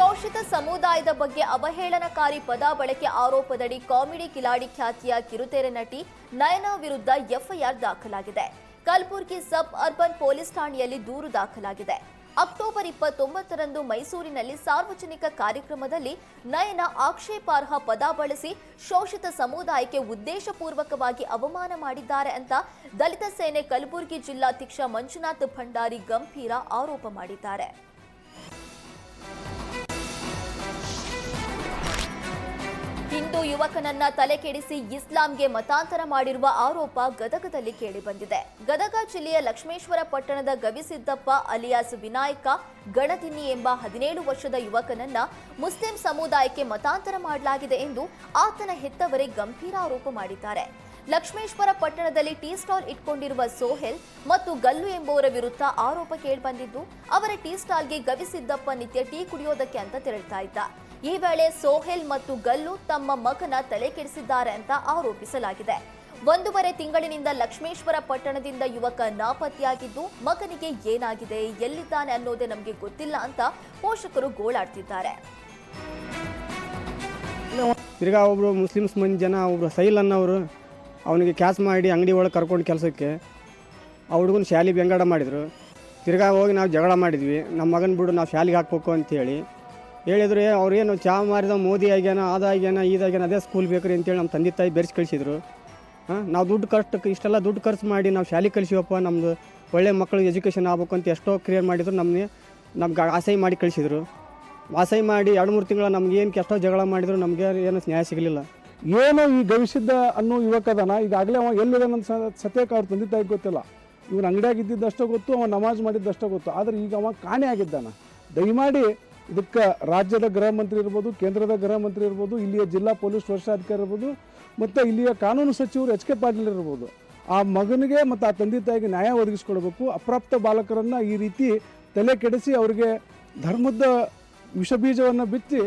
ಶೋಷಿತ ಸಮುದಾಯದ ಬಗ್ಗೆ ಅವಹೇಳನಕಾರಿ ಪದ ಬಳಕೆ ಆರೋಪದಡಿ ಕಾಮಿಡಿ ಕಿಲಾಡಿ ಖ್ಯಾತಿಯ ಕಿರುತೆರೆ ನಟಿ ನಯನ ವಿರುದ್ಧ ಎಫ್ಐಆರ್ ದಾಖಲಾಗಿದೆ. ಕಲಬುರಗಿ ಸಬ್ ಅರ್ಬನ್ ಪೊಲೀಸ್ ಠಾಣೆಯಲ್ಲಿ ದೂರು ದಾಖಲಾಗಿದೆ. ಅಕ್ಟೋಬರ್ ಇಪ್ಪತ್ತೊಂಬತ್ತರಂದು ಮೈಸೂರಿನಲ್ಲಿ ಸಾರ್ವಜನಿಕ ಕಾರ್ಯಕ್ರಮದಲ್ಲಿ ನಯನ ಆಕ್ಷೇಪಾರ್ಹ ಪದ ಬಳಸಿ ಶೋಷಿತ ಸಮುದಾಯಕ್ಕೆ ಉದ್ದೇಶಪೂರ್ವಕವಾಗಿ ಅವಮಾನ ಮಾಡಿದ್ದಾರೆ ಅಂತ ದಲಿತ ಸೇನೆ ಕಲಬುರಗಿ ಜಿಲ್ಲಾಧ್ಯಕ್ಷ ಮಂಜುನಾಥ್ ಭಂಡಾರಿ ಗಂಭೀರ ಆರೋಪ ಮಾಡಿದ್ದಾರೆ. ಹಿಂದೂ ಯುವಕನನ್ನ ತಲೆಕೆಡಿಸಿ ಇಸ್ಲಾಂಗೆ ಮತಾಂತರ ಮಾಡಿರುವ ಆರೋಪ ಗದಗದಲ್ಲಿ ಕೇಳಿಬಂದಿದೆ. ಗದಗ ಜಿಲ್ಲೆಯ ಲಕ್ಷ್ಮೇಶ್ವರ ಪಟ್ಟಣದ ಗವಿಸಿದ್ದಪ್ಪ ಅಲಿಯಾಸ್ ವಿನಾಯಕ, ಗಣತಿನ್ನಿ ಎಂಬ ಹದಿನೇಳು ವರ್ಷದ ಯುವಕನನ್ನ ಮುಸ್ಲಿಂ ಸಮುದಾಯಕ್ಕೆ ಮತಾಂತರ ಮಾಡಲಾಗಿದೆ ಎಂದು ಆತನ ಹೆತ್ತವರೇ ಗಂಭೀರ ಆರೋಪ ಮಾಡಿದ್ದಾರೆ. ಲಕ್ಷ್ಮೇಶ್ವರ ಪಟ್ಟಣದಲ್ಲಿ ಟೀ ಸ್ಟಾಲ್ ಇಟ್ಕೊಂಡಿರುವ ಸೋಹೆಲ್ ಮತ್ತು ಗಲ್ಲು ಎಂಬುವರ ವಿರುದ್ಧ ಆರೋಪ ಕೇಳಿಬಂದಿದ್ದು, ಅವರ ಟೀ ಸ್ಟಾಲ್ಗೆ ಗವಿಸಿದ್ದಪ್ಪ ನಿತ್ಯ ಟೀ ಕುಡಿಯೋದಕ್ಕೆ ಅಂತ ತೆರಳ್ತಾ ಇದ್ದ. ಈ ವೇಳೆ ಸೋಹೆಲ್ ಮತ್ತು ಗಲ್ಲು ತಮ್ಮ ಮಗನ ತಲೆ ಕೆಡಿಸಿದ್ದಾರೆ ಅಂತ ಆರೋಪಿಸಲಾಗಿದೆ. ಒಂದೂವರೆ ತಿಂಗಳಿನಿಂದ ಲಕ್ಷ್ಮೇಶ್ವರ ಪಟ್ಟಣದಿಂದ ಯುವಕ ನಾಪತ್ತೆಯಾಗಿದ್ದು, ಮಗನಿಗೆ ಏನಾಗಿದೆ, ಎಲ್ಲಿದ್ದಾನೆ ಅನ್ನೋದೇ ನಮಗೆ ಗೊತ್ತಿಲ್ಲ ಅಂತ ಪೋಷಕರು ಗೋಳಾಡ್ತಿದ್ದಾರೆ. ತಿರ್ಗಾ ಒಬ್ರು ಮುಸ್ಲಿಮ್ಸ್ ಮಂದಿ ಜನ, ಒಬ್ರು ಸೈಲ್ ಅನ್ನೋರು ಅವನಿಗೆ ಕ್ಯಾಸ್ ಮಾಡಿ ಅಂಗಡಿ ಒಳಗೆ ಕರ್ಕೊಂಡು ಕೆಲಸಕ್ಕೆ, ಆ ಹುಡುಗನ ಶಾಲಿ ಬೆಂಗಡ ಮಾಡಿದರು. ತಿರ್ಗಾ ಹೋಗಿ ನಾವು ಜಗಳ ಮಾಡಿದ್ವಿ. ನಮ್ಮ ಮಗನ ಬಿಡು, ನಾವು ಶಾಲೆಗೆ ಹಾಕ್ಬೇಕು ಅಂತೇಳಿ. ಹೇಳಿದ್ರು ಅವ್ರೇನು ಚಾ ಮಾರಿದ, ಮೋದಿ ಆಗ್ಯಾನ ಅದಾಗ್ಯಾನ ಇದಾಗ್ಯಾನ ಅದೇ ಸ್ಕೂಲ್ ಬೇಕ್ರಿ ಅಂತೇಳಿ ನಮ್ಮ ತಂದೆ ತಾಯಿ ಬೆರೆಸಿ ಕಳಿಸಿದ್ರು. ಹಾಂ, ನಾವು ದುಡ್ಡು ಖರ್ಚು ಇಷ್ಟೆಲ್ಲ ದುಡ್ಡು ಖರ್ಚು ಮಾಡಿ ನಾವು ಶಾಲೆಗೆ ಕಳಿಸಿವಪ್ಪ ನಮ್ಮದು ಒಳ್ಳೆ ಮಕ್ಕಳು ಎಜುಕೇಷನ್ ಆಗ್ಬೇಕು ಅಂತ ಎಷ್ಟೋ ಕ್ರಿಯೇಟ್ ಮಾಡಿದ್ರು, ನಮಗೆ, ನಮ್ಗೆ ಆಸೈ ಮಾಡಿ ಕಳಿಸಿದ್ರು. ಆಸೈ ಮಾಡಿ ಎರಡು ಮೂರು ತಿಂಗಳ ನಮ್ಗೆ ಏನು ಎಷ್ಟೋ ಜಗಳ ಮಾಡಿದ್ರು, ನಮಗೆ ಏನು ನ್ಯಾಯ ಸಿಗಲಿಲ್ಲ. ಏನು ಈ ಗವಿಸಿದ್ದ ಅನ್ನೋ ಯುವಕದನ, ಈಗಾಗಲೇ ಅವ ಎಲ್ಲಿದಾನ ಸತ್ಯಕ್ಕೆ ಅವ್ರ ತಂದೆ ತಾಯಿ ಗೊತ್ತಿಲ್ಲ. ಇವನು ಅಂಗಡಿಯಾಗ ಇದ್ದಿದ್ದಷ್ಟೋ ಗೊತ್ತು, ಅವ ನಮಾಜ್ ಮಾಡಿದ್ದಷ್ಟೋ ಗೊತ್ತು. ಆದರೆ ಈಗ ಅವ ಕಾಣೆ ಆಗಿದ್ದಾನ. ದಯಮಾಡಿ ಇದಕ್ಕೆ ರಾಜ್ಯದ ಗೃಹ ಮಂತ್ರಿ ಇರ್ಬೋದು, ಕೇಂದ್ರದ ಗೃಹ ಮಂತ್ರಿ ಇರ್ಬೋದು, ಇಲ್ಲಿಯ ಜಿಲ್ಲಾ ಪೊಲೀಸ್ ವರಿಷ್ಠಾಧಿಕಾರಿ ಇರ್ಬೋದು, ಮತ್ತು ಇಲ್ಲಿಯ ಕಾನೂನು ಸಚಿವರು ಎಚ್ ಕೆ ಪಾಟೀಲ್ ಇರ್ಬೋದು. ಆ ಮಗನಿಗೆ ಮತ್ತು ಆ ತಂದೆ ತಾಯಿಗೆ ನ್ಯಾಯ ಒದಗಿಸ್ಕೊಡ್ಬೇಕು. ಅಪ್ರಾಪ್ತ ಬಾಲಕರನ್ನು ಈ ರೀತಿ ತಲೆ ಕೆಡಿಸಿ ಅವರಿಗೆ ಧರ್ಮದ ವಿಷಬೀಜವನ್ನು ಬಿತ್ತಿ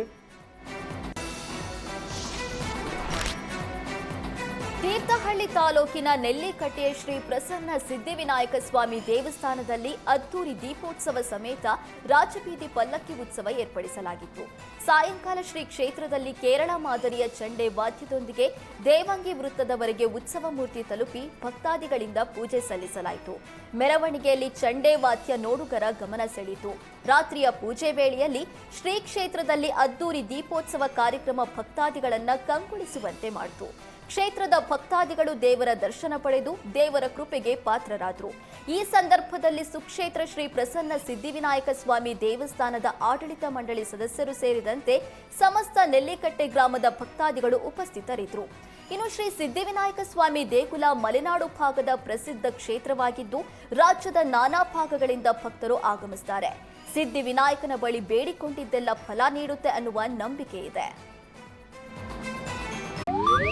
ತೀರ್ಥಹಳ್ಳಿ ತಾಲೂಕಿನ ನೆಲ್ಲಿಕಟ್ಟೆಯ ಶ್ರೀ ಪ್ರಸನ್ನ ಸಿದ್ಧಿವಿನಾಯಕ ಸ್ವಾಮಿ ದೇವಸ್ಥಾನದಲ್ಲಿ ಅದ್ದೂರಿ ದೀಪೋತ್ಸವ ಸಮೇತ ರಾಜಬೀದಿ ಪಲ್ಲಕ್ಕಿ ಉತ್ಸವ ಏರ್ಪಡಿಸಲಾಗಿತ್ತು. ಸಾಯಂಕಾಲ ಶ್ರೀ ಕ್ಷೇತ್ರದಲ್ಲಿ ಕೇರಳ ಮಾದರಿಯ ಚಂಡೆ ವಾದ್ಯದೊಂದಿಗೆ ದೇವಂಗಿ ವೃತ್ತದವರೆಗೆ ಉತ್ಸವ ಮೂರ್ತಿ ತಲುಪಿ ಭಕ್ತಾದಿಗಳಿಂದ ಪೂಜೆ ಸಲ್ಲಿಸಲಾಯಿತು. ಮೆರವಣಿಗೆಯಲ್ಲಿ ಚಂಡೆ ವಾದ್ಯ ನೋಡುಗರ ಗಮನ ಸೆಳೆಯಿತು. ರಾತ್ರಿಯ ಪೂಜೆ ವೇಳೆಯಲ್ಲಿ ಶ್ರೀ ಕ್ಷೇತ್ರದಲ್ಲಿ ಅದ್ದೂರಿ ದೀಪೋತ್ಸವ ಕಾರ್ಯಕ್ರಮ ಭಕ್ತಾದಿಗಳನ್ನ ಕಂಗೊಳಿಸುವಂತೆ ಮಾಡಿತು. ಕ್ಷೇತ್ರದ ಭಕ್ತಾದಿಗಳು ದೇವರ ದರ್ಶನ ಪಡೆದು ದೇವರ ಕೃಪೆಗೆ ಪಾತ್ರರಾದರು. ಈ ಸಂದರ್ಭದಲ್ಲಿ ಸುಕ್ಷೇತ್ರ ಶ್ರೀ ಪ್ರಸನ್ನ ಸಿದ್ಧಿವಿನಾಯಕ ಸ್ವಾಮಿ ದೇವಸ್ಥಾನದ ಆಡಳಿತ ಮಂಡಳಿ ಸದಸ್ಯರು ಸೇರಿದಂತೆ ಸಮಸ್ತ ನೆಲ್ಲಿಕಟ್ಟೆ ಗ್ರಾಮದ ಭಕ್ತಾದಿಗಳು ಉಪಸ್ಥಿತರಿದ್ದರು ಇನ್ನು ಶ್ರೀ ಸಿದ್ದಿವಿನಾಯಕ ಸ್ವಾಮಿ ದೇಗುಲ ಮಲೆನಾಡು ಭಾಗದ ಪ್ರಸಿದ್ಧ ಕ್ಷೇತ್ರವಾಗಿದ್ದು, ರಾಜ್ಯದ ನಾನಾ ಭಾಗಗಳಿಂದ ಭಕ್ತರು ಆಗಮಿಸುತ್ತಾರೆ ಸಿದ್ಧಿವಿನಾಯಕನ ಬಳಿ ಬೇಡಿಕೊಂಡಿದ್ದೆಲ್ಲ ಫಲ ನೀಡುತ್ತೆ ಅನ್ನುವ ನಂಬಿಕೆ ಇದೆ.